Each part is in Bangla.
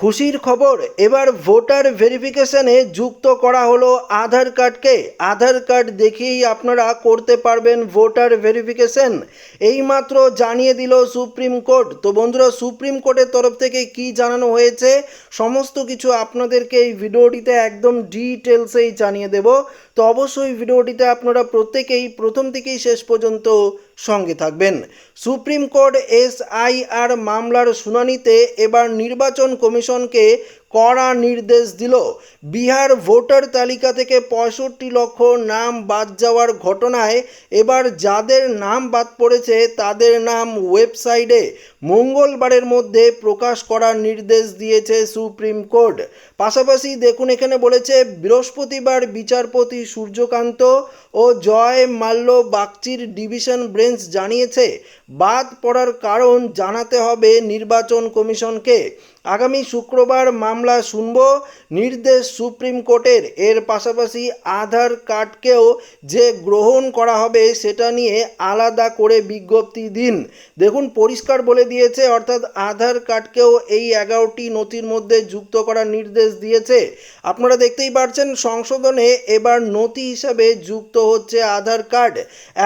খুশির খবর, এবার ভোটার ভেরিফিকেশনে যুক্ত করা হলো আধার কার্ডকে। আধার কার্ড দেখেই আপনারা করতে পারবেন ভোটার ভেরিফিকেশন। এইমাত্র জানিয়ে দিল সুপ্রিম কোর্ট। তো বন্ধুরা, সুপ্রিম কোর্টের তরফ থেকে কি জানানো হয়েছে, সমস্ত কিছু আপনাদেরকে এই ভিডিওটিতে একদম ডিটেলসেই জানিয়ে দেব। তো অবশ্যই ভিডিওটিতে আপনারা প্রত্যেকেই প্রথম থেকেই শেষ পর্যন্ত সঙ্গে থাকবেন। সুপ্রিম কোর্ট এসআইআর মামলার শুনানিতে এবার নির্বাচন কমিশনকে কড়া নির্দেশ দিল। বিহার ভোটার তালিকা থেকে পঁয়ষট্টি লক্ষ নাম বাদ যাওয়ার ঘটনায় এবার যাদের নাম বাদ পড়েছে তাদের নাম ওয়েবসাইটে মঙ্গলবারের মধ্যে প্রকাশ করার নির্দেশ দিয়েছে সুপ্রিম কোর্ট। পাশাপাশি দেখুন, এখানে বলেছে, বৃহস্পতিবার বিচারপতি সূর্যকান্ত ও জয় মাল্য বাগচির ডিভিশন বেঞ্চ জানিয়েছে, বাদ পড়ার কারণ জানাতে হবে নির্বাচন কমিশনকে। আগামী শুক্রবার মামলা শুনব, নির্দেশ সুপ্রিম কোর্টের। এর পাশাপাশি আধার কার্ডকেও যে গ্রহণ করা হবে সেটা নিয়ে আলাদা করে বিজ্ঞপ্তি দিন। দেখুন, পরিষ্কার বলে দিয়েছে, অর্থাৎ আধার কার্ডকেও এই এগারোটি নথির মধ্যে যুক্ত করার নির্দেশ দিয়েছে। আপনারা দেখতেই পারছেন, সংশোধনে এবার নথি হিসাবে যুক্ত হচ্ছে আধার কার্ড।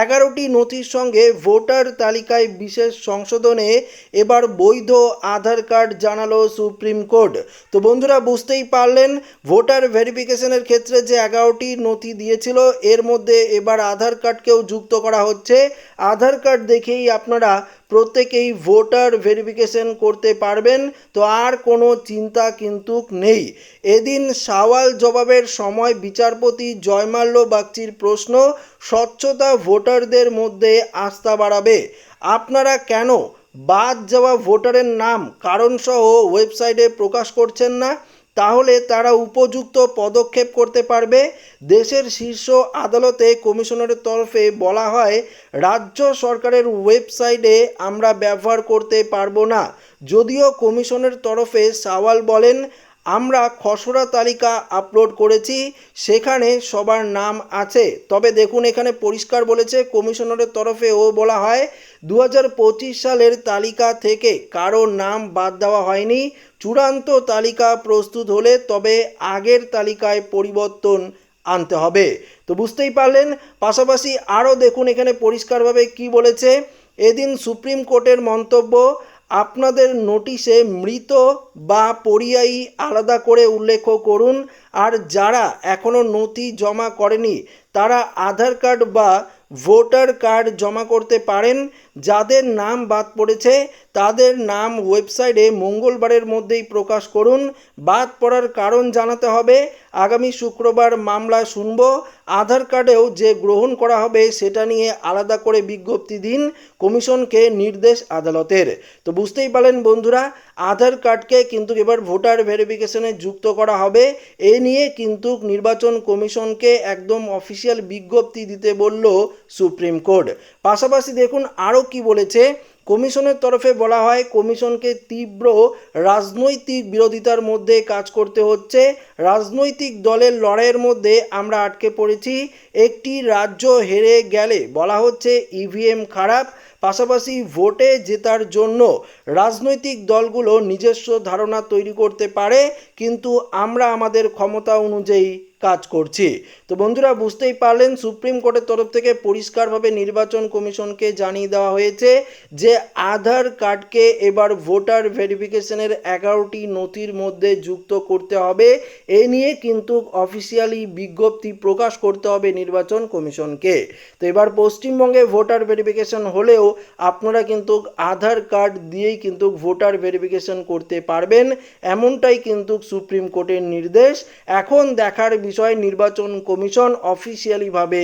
এগারোটি নথির সঙ্গে ভোটার তালিকায় বিশেষ সংশোধনে এবার বৈধ আধার কার্ড জানালো সুপ্রিম কোর্ট। তো বন্ধুরা, বুঝতেই পারলেন, ভোটার ভেরিফিকেশনের ক্ষেত্রে যে এগারোটি নথি দিয়েছিল, এর মধ্যে এবার আধার কার্ডকেও যুক্ত করা হচ্ছে। আধার কার্ড দেখেই আপনারা প্রত্যেকেই ভোটার ভেরিফিকেশন করতে পারবেন। তো আর কোনো চিন্তা কিন্তু নেই। এদিন সওয়াল জবাবের সময় বিচারপতি জয়মাল্য বাগচির প্রশ্ন, স্বচ্ছতা ভোটারদের মধ্যে আস্থা বাড়াবে। আপনারা কেন বাদ যাওয়া ভোটারের নাম, কারণসহ ওয়েবসাইটে প্রকাশ করছেন না, তাহলে তারা উপযুক্ত পদক্ষেপ করতে পারবে? দেশের শীর্ষ আদালতে কমিশনারের তরফে বলা হয়, রাজ্য সরকারের ওয়েবসাইটে আমরা ব্যবহার করতে পারব না। যদিও কমিশনের তরফে সাওয়াল বলেন, আমরা খসড়া তালিকা আপলোড করেছি, সেখানে সবার নাম আছে। তবে দেখুন, এখানে পরিষ্কার বলেছে, কমিশনারের তরফে ও বলা হয় দু হাজার পঁচিশ সালের তালিকা থেকে কারও নাম বাদ দেওয়া হয়নি। চূড়ান্ত তালিকা প্রস্তুত হলে তবে আগের তালিকায় পরিবর্তন আনতে হবে। তো বুঝতেই পারলেন, পাশাপাশি আরও দেখুন এখানে পরিষ্কারভাবে কি বলেছে। এদিন সুপ্রিম কোর্টের মন্তব্য, আপনাদের নোটিশে মৃত বা পরিযায়ী আলাদা করে উল্লেখ করুন, আর যারা এখনও নথি জমা করেনি, তারা আধার কার্ড বা ভোটার কার্ড জমা করতে পারেন। যাদের নাম বাদ পড়েছে, তাদের নাম ওয়েবসাইটে মঙ্গলবারের মধ্যেই প্রকাশ করুন। বাদ পড়ার কারণ জানাতে হবে, আগামী শুক্রবার মামলা শুনব। আধার কার্ডেও যে গ্রহণ করা হবে, সেটা নিয়ে আলাদা করে বিজ্ঞপ্তি দিন কমিশনকে নির্দেশ আদালতের। তো বুঝতেই পারলেন বন্ধুরা, আধার কার্ডকে কিন্তু এবার ভোটার ভেরিফিকেশনে যুক্ত করা হবে। এ নিয়ে কিন্তু নির্বাচন কমিশনকে একদম অফিসিয়াল বিজ্ঞপ্তি দিতে বলল সুপ্রিম কোর্ট। পাশাপাশি দেখুন, আরও কি বলেছে? কমিশনের তরফে বলা হয়, কমিশনকে তীব্র রাজনৈতিক বিরোধিতার মধ্যে কাজ করতে হচ্ছে। রাজনৈতিক দলের লড়াইয়ের মধ্যে আমরা আটকে পড়েছি। একটি রাজ্য হেরে গেলে, বলা হচ্ছে, ইভিএম খারাপ। পাশাপাশি ভোটে জেতার জন্য রাজনৈতিক দলগুলো নিজস্ব ধারণা তৈরি করতে পারে, কিন্তু আমরা আমাদের ক্ষমতা অনুযায়ী কাজ করছি। তো বন্ধুরা, বুঝতেই পারলেন, সুপ্রিম কোর্টের তরফ থেকে পরিষ্কারভাবে নির্বাচন কমিশনকে জানিয়ে দেওয়া হয়েছে যে আধার কার্ডকে এবার ভোটার ভেরিফিকেশনের এগারোটি নথির মধ্যে যুক্ত করতে হবে। এ নিয়ে কিন্তু অফিসিয়ালি বিজ্ঞপ্তি প্রকাশ করতে হবে নির্বাচন কমিশনকে। তো এবার পশ্চিমবঙ্গে ভোটার ভেরিফিকেশন হলেও আপনারা কিন্তু আধার কার্ড দিয়েই কিন্তু ভোটার ভেরিফিকেশন করতে পারবেন, এমনটাই কিন্তু সুপ্রিম কোর্টের নির্দেশ। এখন দেখার বিষয় নির্বাচন কমিশন অফিসিয়ালিভাবে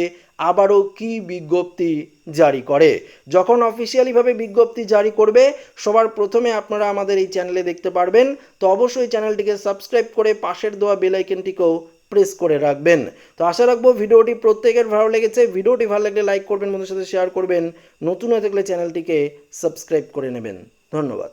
আবারও কি বিজ্ঞপ্তি জারি করে? যখন অফিসিয়ালিভাবে বিজ্ঞপ্তি জারি করবে, সবার প্রথমে আপনারা আমাদের এই চ্যানেলে দেখতে পারবেন। তো অবশ্যই চ্যানেলটিকে সাবস্ক্রাইব করে পাশের দেওয়া বেলাইকেনটিকেও প্রেস করে রাখবেন। তো আশা রাখব ভিডিওটি প্রত্যেকের ভালো লেগেছে। ভিডিওটি ভালো লাগলে লাইক করবেন বন্ধুর সাথে শেয়ার করবেন। নতুন হয়ে থাকলে চ্যানেলটিকে সাবস্ক্রাইব করে নেবেন। ধন্যবাদ।